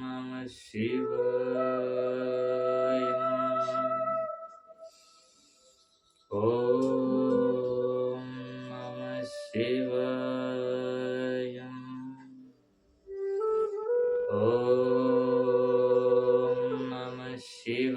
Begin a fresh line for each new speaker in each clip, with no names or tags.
मम शिव ओ मम शिव ओ मम शिव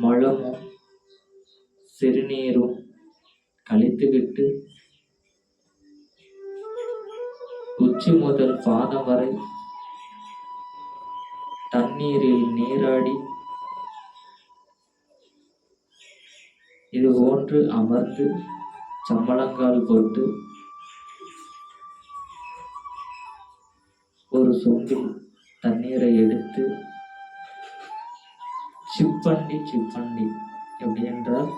மலமும் சிறுநீரும் கழித்துவிட்டு உச்சி முதல் பாதம் வரை தண்ணீரில் நீராடி இது போன்று அமர்ந்து சம்பளங்கால் போட்டு ஒரு சொம்பில் தண்ணீரை எடுத்து சிப்பண்டி சிப்பண்டி எப்படி என்றால்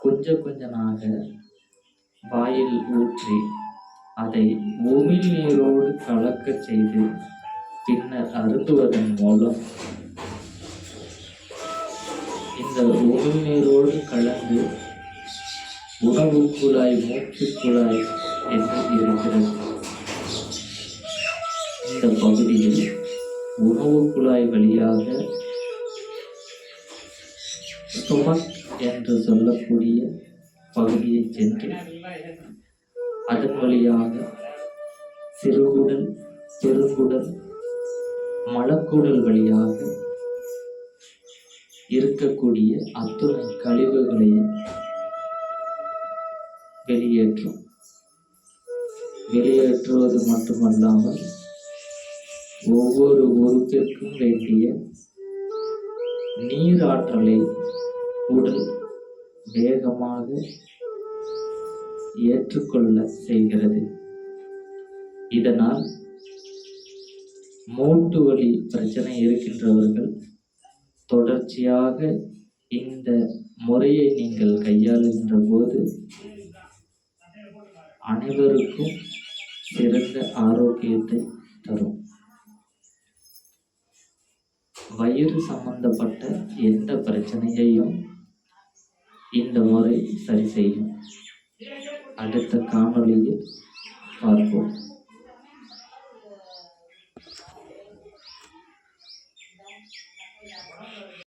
கொஞ்சம் கொஞ்சமாக வாயில் ஊற்றி அதை பூமி நீரோடு கலக்கச் செய்து பின்னர் அருந்துவதன் மூலம் இந்த உமிழ் நீரோடு கலந்து உணவு குழாய் மூச்சு குழாய் என்று இருக்கிறது. இந்த பகுதியில் உணவு குழாய் வழியாக ஸ்டொமக் என்று சொல்லக்கூடிய பகுதியை சென்று அதன் வழியாக சிறுகுடல் பெருங்குடல் மலக்குடல் வழியாக இருக்கக்கூடிய அத்துணை கழிவுகளையும் வெளியேற்றும். வெளியேற்றுவது மட்டுமல்லாமல் ஒவ்வொரு உறுப்பிற்கும் வேண்டிய நீராற்றலை உடல் வேகமாக ஏற்றுக்கொள்ள செய்கிறது. இதனால் மூட்டு வலி பிரச்சனை இருக்கின்றவர்கள் தொடர்ச்சியாக இந்த முறையை நீங்கள் கையாளுகின்ற போது அனைவருக்கும் சிறந்த ஆரோக்கியத்தை தரும். வயிறு சம்பந்தப்பட்ட எந்த பிரச்சனையையும் இந்த முறை சரி செய்யும். அடுத்த காணொளியில் பார்ப்போம்.